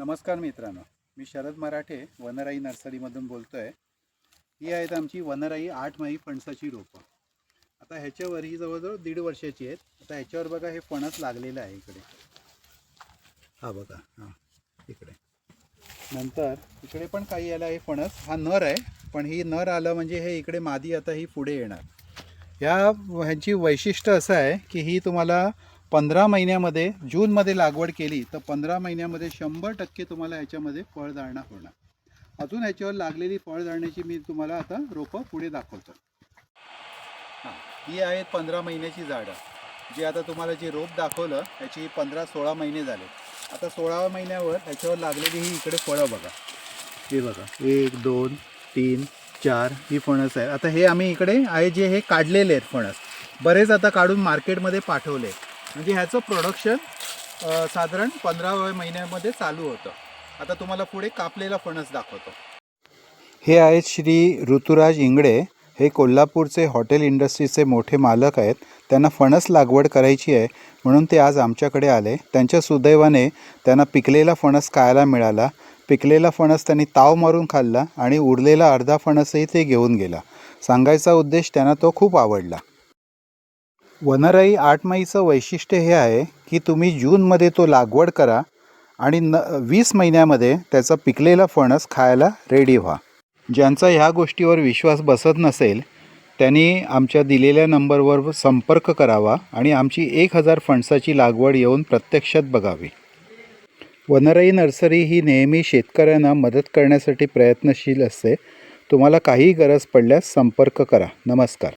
नमस्कार मित्रांनो मी शरद मराठे वनराई नर्सरीमधून बोलतो आहे ही आहेत आमची वनराई आठ माही फणसाची रोपं. आता ह्याच्यावर ही जवळजवळ दीड वर्षाची आहेत. आता ह्याच्यावर बघा हे फणस लागलेलं आहे इकडे. हा बघा हां इकडे. नंतर इकडे पण काही याला हे फणस. हा नर आहे पण ही नर आलं म्हणजे हे इकडे मादी आता ही पुढे येणार. ह्या ह्यांची वैशिष्ट्य असं आहे की ही तुम्हाला पंधरा महिन्यामध्ये जूनमध्ये लागवड केली तर पंधरा महिन्यामध्ये शंभर टक्के तुम्हाला याच्यामध्ये फळधारणा होणार. अजून याच्यावर लागलेली फळधारण्याची मी तुम्हाला आता रोपं पुढे दाखवतो. हां ही आहेत पंधरा महिन्याची झाडं. जी आता तुम्हाला जे रोप दाखवलं ह्याची पंधरा सोळा महिने झाले. आता सोळाव्या महिन्यावर ह्याच्यावर लागलेली ही इकडे फळं बघा. हे बघा एक दोन तीन चार ही फणस आहे आता हे आम्ही इकडे आहे जे हे काढलेले आहेत फणस बरेच आता काढून मार्केटमध्ये पाठवले आहेत. म्हणजे ह्याचं प्रोडक्शन साधारण पंधराव्या महिन्यामध्ये चालू होतं. आता तुम्हाला पुढे कापलेला फणस दाखवतो. हे आहेत श्री ऋतुराज इंगडे. हे कोल्हापूरचे हॉटेल इंडस्ट्रीचे मोठे मालक आहेत. त्यांना फणस लागवड करायची आहे. म्हणून ते आज आमच्याकडे आले. त्यांच्या सुदैवाने त्यांना पिकलेला फणस खायला मिळाला. पिकलेला फणस त्यांनी ताव मारून खाल्ला आणि उरलेला अर्धा फणसही ते घेऊन गेला. सांगायचा उद्देश त्यांना तो खूप आवडला. वनराई आठमाईचं वैशिष्ट्य हे आहे की तुम्ही जूनमध्ये तो लागवड करा आणि न वीस महिन्यामध्ये त्याचा पिकलेला फणस खायला रेडी व्हा. ज्यांचा ह्या गोष्टीवर विश्वास बसत नसेल त्यांनी आमच्या दिलेल्या नंबरवर संपर्क करावा आणि आमची एक हजार फणसाची लागवड येऊन प्रत्यक्षात बघावी. वनराई नर्सरी ही नेहमी शेतकऱ्यांना मदत करण्यासाठी प्रयत्नशील असते. तुम्हाला काही गरज पडल्यास संपर्क करा. नमस्कार.